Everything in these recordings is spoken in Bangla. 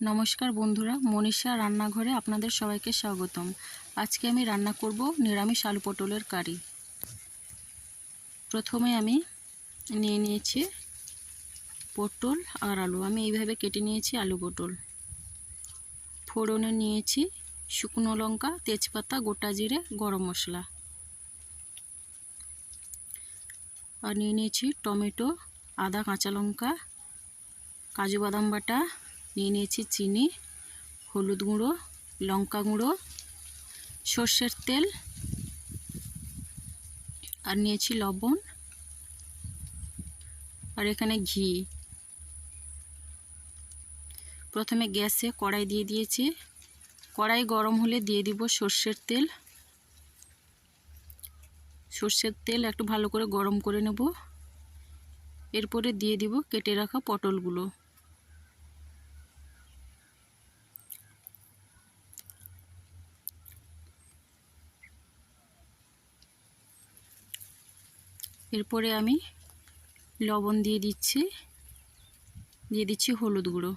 নমস্কার বন্ধুরা, মনীষা রান্নাঘরে আপনাদের সবাইকে স্বাগতম। আজকে আমি রান্না করব নিরামিষ আলু পটলের কারি। প্রথমে আমি নিয়ে নিয়েছি পটল আর আলু। আমি এইভাবে কেটে নিয়েছি আলু পটল। ফোড়নে নিয়েছি শুকনো লঙ্কা, তেজপাতা, গোটা জিরে, গরম মশলা। আর নিয়ে নিয়েছি টমেটো, আদা, কাঁচা লঙ্কা, কাজু বাদাম বাটা নিয়ে নিয়েছি চিনি, হলুদ গুঁড়ো, লঙ্কা গুঁড়ো, সর্ষের তেল, আর নিয়েছি লবণ, আর এখানে ঘি। প্রথমে গ্যাসে কড়াই দিয়ে দিয়েছি। কড়াই গরম হলে দিয়ে দিব সর্ষের তেল। সর্ষের তেল একটু ভালো করে গরম করে নেব। এরপরে দিয়ে দিব কেটে রাখা পটলগুলো। এরপরে আমি লবণ দিয়ে দিচ্ছি দিয়ে দিচ্ছি হলুদ গুঁড়ো।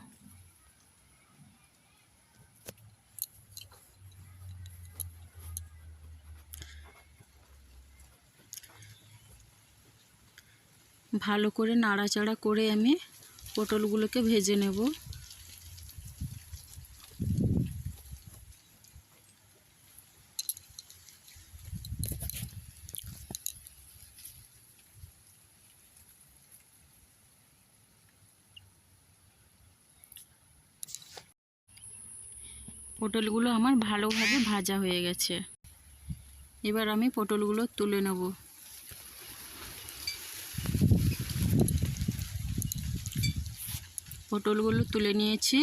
ভালো করে নাড়াচাড়া করে আমি পটলগুলোকে ভেজে নেব। পটলগুলো আমার ভালোভাবে ভাজা হয়ে গেছে। এবার আমি পটলগুলো তুলে নেব। পটলগুলো তুলে নিয়েছি,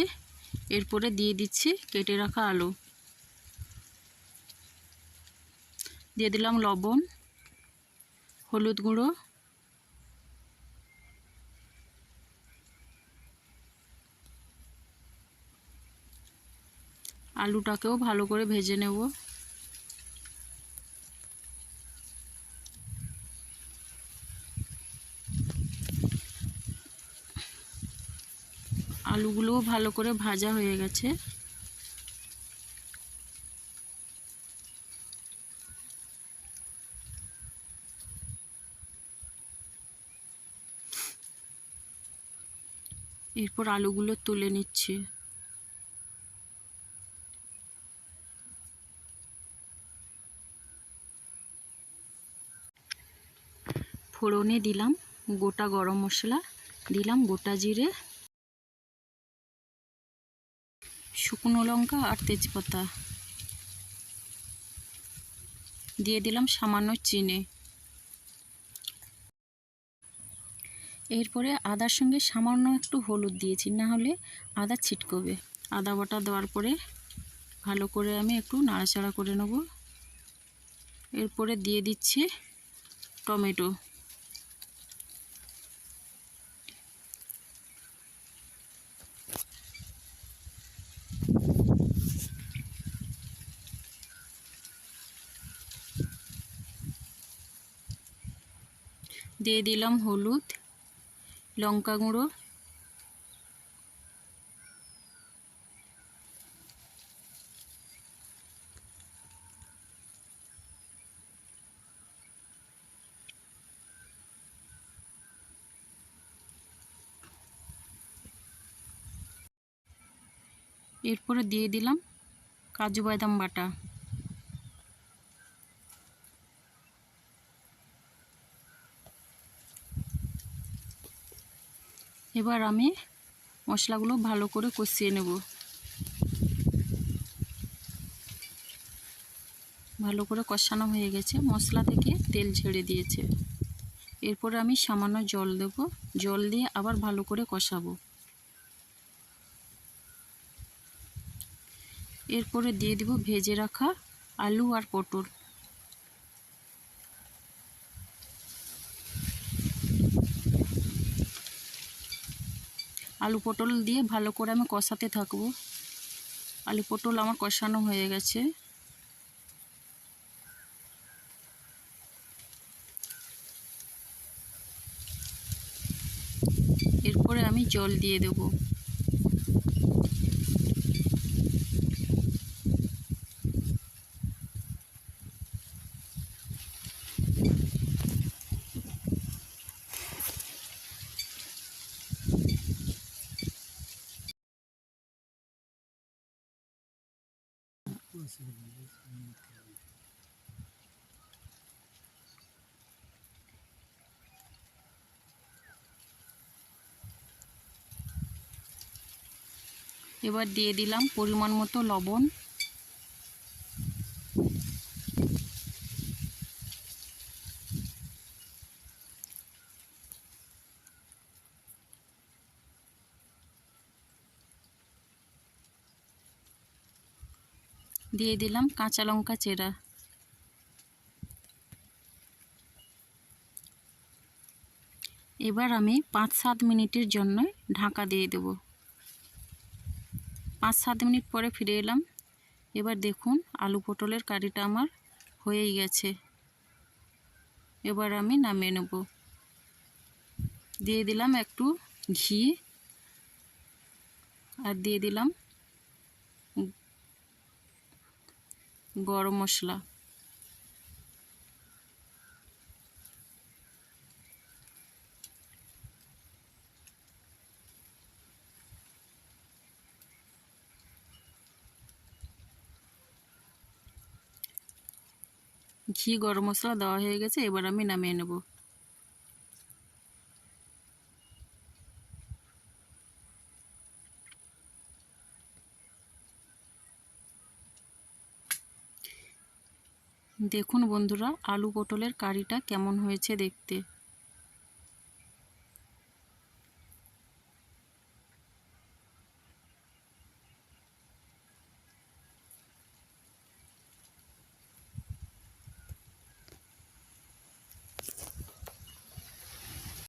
এরপরে দিয়ে দিচ্ছি কেটে রাখা আলু। দিয়ে দিলাম লবণ, হলুদ গুঁড়ো আলুটাকেও ভালো করে ভেজে নেব। আলুগুলোও ভালো করে ভাজা হয়ে গেছে। এরপর আলুগুলো তুলে নিচ্ছি। ফোড়নে দিলাম গোটা গরম মশলা, দিলাম গোটা জিরে, শুকনো লঙ্কা আর তেজপাতা। দিয়ে দিলাম সামান্য চিনি। এরপরে আদার সঙ্গে সামান্য একটু হলুদ দিয়েছি, না হলে আদা ছিটকবে। আদা বাটা দেওয়ার পরে ভালো করে আমি একটু নাড়াচাড়া করে নেব। এরপরে দিয়ে দিচ্ছি টমেটো। দিয়ে দিলাম হলুদ লঙ্কা গুঁড়ো এরপরে দিয়ে দিলাম কাজু বাদাম বাটা। এবার আমি মশলাগুলো ভালো করে কষিয়ে নেব। ভালো করে কষানো হয়ে গেছে। মশলা থেকে তেল ছেড়ে দিয়েছে। এরপরে আমি সামান্য জল দেব। জল দিয়ে আবার ভালো করে কষাবো। এরপরে দিয়ে দিব ভেজে রাখা আলু আর পটল। আলু পটল দিয়ে ভালো করে আমি কষাতে থাকব। আলু পটল আমার কষানো হয়ে গেছে। এরপরে আমি জল দিয়ে দেব। এবার দিয়ে দিলাম পরিমাণ মতো লবণ। দিয়ে দিলাম কাঁচা লঙ্কা চেরা। এবার আমি পাঁচ সাত মিনিটের জন্য ঢাকা দিয়ে দেব। পাঁচ সাত মিনিট পরে ফিরে এলাম। এবার দেখুন আলু পটলের কারিটা আমার হয়েই গেছে। এবার আমি নামিয়ে নেব। দিয়ে দিলাম একটু ঘি। আর দিয়ে দিলাম গরম মশলা। ঘি গরম মশলা দেওয়া হয়ে গেছে এবার আমি নামিয়ে নেব। দেখুন বন্ধুরা আলু পটলের কারিটা কেমন হয়েছে দেখতে।